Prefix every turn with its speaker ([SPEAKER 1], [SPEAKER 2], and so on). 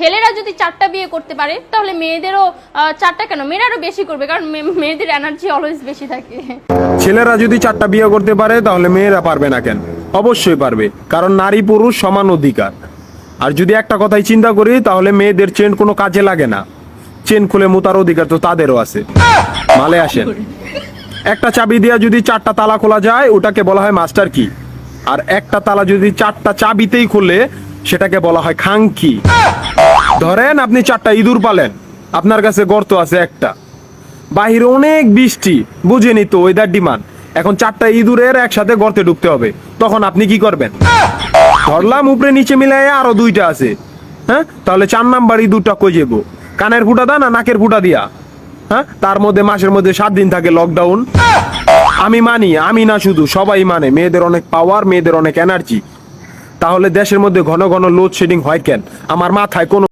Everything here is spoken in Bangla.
[SPEAKER 1] ছেলেরা যদি চারটা বিয়ে করতে পারে, তাহলে মেয়েদেরও চারটা কেন? মেয়েরা আরও বেশি করবে, কারণ মেয়েদের এনার্জি অলওয়েজ বেশি থাকে।
[SPEAKER 2] ছেলেরা যদি চারটা বিয়ে করতে পারে, তাহলে মেয়েরা পারবে না কেন? অবশ্যই পারবে, কারণ নারী পুরুষ সমান অধিকার। আর যদি একটা কথাই চিন্তা করি, তাহলে মেয়েদের চেন কোনো কাজে লাগে না। চেন খুলে মুতার অধিকার তো তাদেরও আছে। মালে আসেন। একটা চাবি দিয়া যদি চারটা তালা খোলা যায়, ওটাকে বলা হয় মাস্টার কি আর একটা তালা যদি চারটা চাবিতেই খুলে, সেটাকে বলা হয় খাংকি ধরেন আপনি চারটা ইঁদুর পালেন, আপনার কাছে গর্ত আছে একটা। বাহিরে অনেক বৃষ্টি, বুঝেনি তো ওয়েদার ডিমান্ড এখন চারটা ইঁদুরের একসাথে গর্তে ঢুকতে হবে, তখন আপনি কি করবেন? ধরলাম উপরে নিচে মিলাই আরও দুইটা আছে। হ্যাঁ? তাহলে চার নাম্বার ইঁদুরটা কই যাব কানের ফুটা দা না নাকের ফুটা দিয়া? হ্যাঁ? তার মধ্যে মাসের মধ্যে সাত দিন থাকে লকডাউন আমি মানি, আমি না শুধু, সবাই মানে মেয়েদের অনেক পাওয়ার মেয়েদের অনেক এনার্জি তাহলে দেশের মধ্যে ঘন ঘন লোডশেডিং হয় কেন? আমার মাথায় কোনো